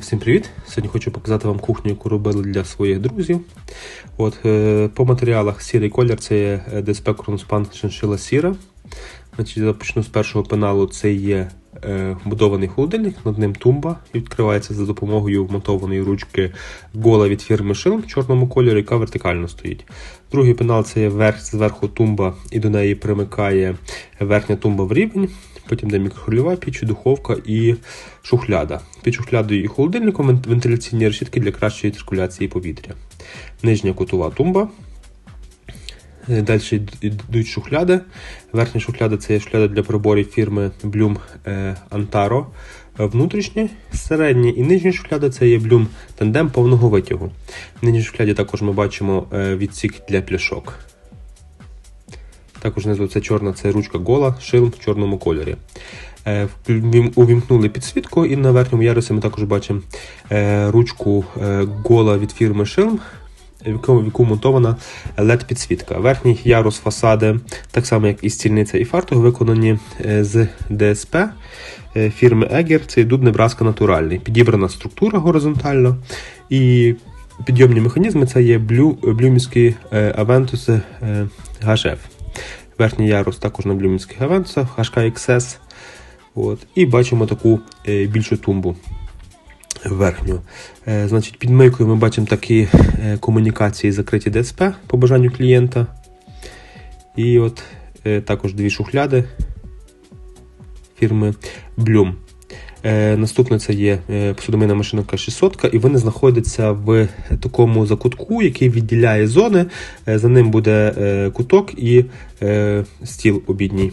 Всім привіт! Сьогодні хочу показати вам кухню, яку робили для своїх друзів. От, е, по матеріалах сірий колір це є DSP Кронспан шиншила сіра. Значить, почну з першого пеналу. Це є е, будований холодильник, над ним тумба відкривається за допомогою вмонтованої ручки гола від фірми Шилм в чорному кольорі, яка вертикально стоїть. Другий пенал це є верх, зверху тумба, і до неї примикає верхня тумба в рівень. Потім де мікрохвильова піч, духовка і шухляда. Під шухлядою і холодильником вентиляційні решітки для кращої циркуляції повітря. Нижня кутова тумба. Е, Далі йдуть шухляди. Верхня шухляда це є шухляда для приборів фірми Bloom е, Antaro. Е, Внутрішні, середні і нижні шухляди це є Bloom Tandem повного витягу. В нижній шухляді також ми бачимо відсік для пляшок. Також знизу це чорна це ручка гола, шилм в чорному кольорі. Увімкнули підсвітку, і на верхньому ярусі ми також бачимо ручку гола від фірми Шилм, в яку, монтована LED-підсвітка. Верхній ярус фасади, так само як і стільниця і фартух, виконані е, з ДСП е, фірми Egger. Це дуб Небраска натуральний. Підібрана структура горизонтально. І підйомні механізми це є блю, блюмівські Aventus е, HF. Верхній ярус також на блюмівських Aventus HKXS. От. І бачимо таку більшу тумбу верхню. Е, значить, під мийкою ми бачимо такі е, комунікації закриті ДСП по бажанню клієнта. І от е, також дві шухляди фірми Bloom. Наступне це є посудомийна машинка 600, і вони знаходяться в такому закутку, який відділяє зони. За ним буде куток і стіл обідній.